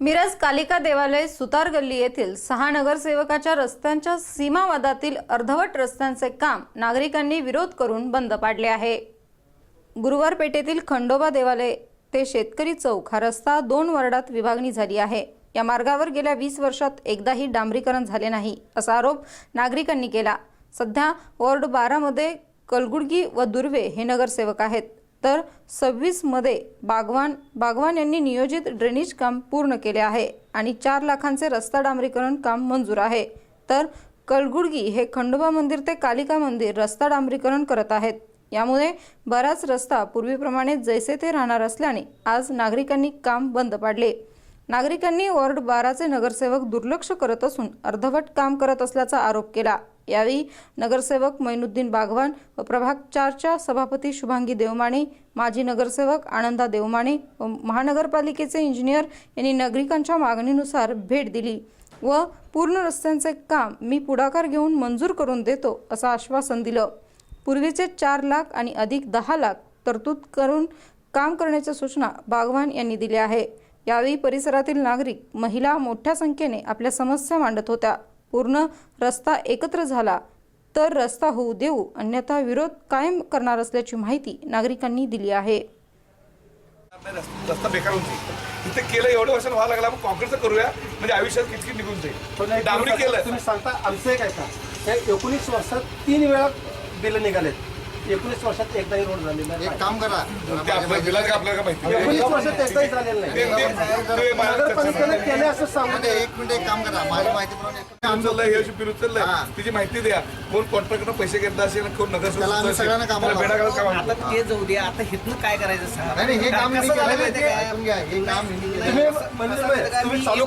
मिरज कालिका देवालय सुतार गल्ली येथील सहा नगरसेवकाच्या रस्त्यांच्या सीमावादातील अर्धवट रस्त्यांचे काम नागरिकांनी विरोध करून बंद पाडले आहे. गुरुवार पेठेतील खंडोबा देवालय ते शेतकरी चौक हा रस्ता दोन वर्डात विभागणी झाली आहे. या मार्गावर गेल्या वीस वर्षात एकदाही डांबरीकरण झाले नाही असा आरोप नागरिकांनी केला. सध्या वॉर्ड बारामध्ये कलगुडगी व दुर्वे हे नगरसेवक आहेत. तर सव्वीसमध्ये बागवान बागवान यांनी नियोजित ड्रेनेज काम पूर्ण केले आहे आणि चार लाखांचे रस्ता डांबरीकरण काम मंजूर आहे. तर कलगुडगी हे खंडोबा मंदिर ते कालिका मंदिर रस्ता डांबरीकरण करत आहेत. यामुळे बराच रस्ता पूर्वीप्रमाणे जैसे ते राहणार असल्याने आज नागरिकांनी काम बंद पाडले. नागरिकांनी वॉर्ड बाराचे नगरसेवक दुर्लक्ष करत असून अर्धवट काम करत असल्याचा आरोप केला. यावेळी नगरसेवक मैनुद्दीन बागवान व प्रभाग चारच्या सभापती शुभांगी देवमाने माजी नगरसेवक आनंदा देवमाने व महानगरपालिकेचे इंजिनियर यांनी नागरिकांच्या मागणीनुसार भेट दिली व पूर्ण रस्त्यांचे काम मी पुढाकार घेऊन मंजूर करून देतो असं आश्वासन दिलं. पूर्वीचे चार लाख आणि अधिक दहा लाख तरतूद करून काम करण्याच्या सूचना बागवान यांनी दिल्या आहे. यावेळी परिसरातील नागरिक महिला मोठ्या संख्येने आपल्या समस्या मांडत होत्या. पूर्ण रस्ता एकत्र झाला तर रस्ता होऊ देऊ अन्यथा विरोध कायम करणार असल्याची माहिती नागरिकांनी दिली आहे. रस्ता रस्ता बेकार होती तिथे केलं एवढं वर्ष व्हायला लागला मग कॉन्क्रीटचं करूया म्हणजे आयुष्यात किती निघून जाईल. डांबरी केलं तुम्ही सांगता आमचं एक ऐका हे एकोणीस वर्षात तीन वेळा बिल निघालेत. एकोणीस वर्षात एकदाही रोड झालेला एक काम करा. ते आपल्या बिलाचं का आपल्याला का माहिती एकोणीस. वर्षात एकदाही झालेलं ते- नाही ते- ते मला नगरपालिकेने चर्चा केले असं सांगू म्हणजे एक मिनिट एक काम करा. माझी माहिती प्रमाणे काम चाललंय हे फिरू चाललंय. हा. तिची माहिती द्या. कोण कॉन्ट्रॅक्टर पैसे घेतला असेल कोण त्याला आम्ही सगळ्यांना कामाला नगर आता ते जाऊ दे. आता हिथनं काय करायचं सांगा नाही नाही, हे काम कसं यांनी झालं केलं माहितीये ते का? ऐकून घ्या. हे काम केलं तुम्ही म्हणजे तुम्ही चालू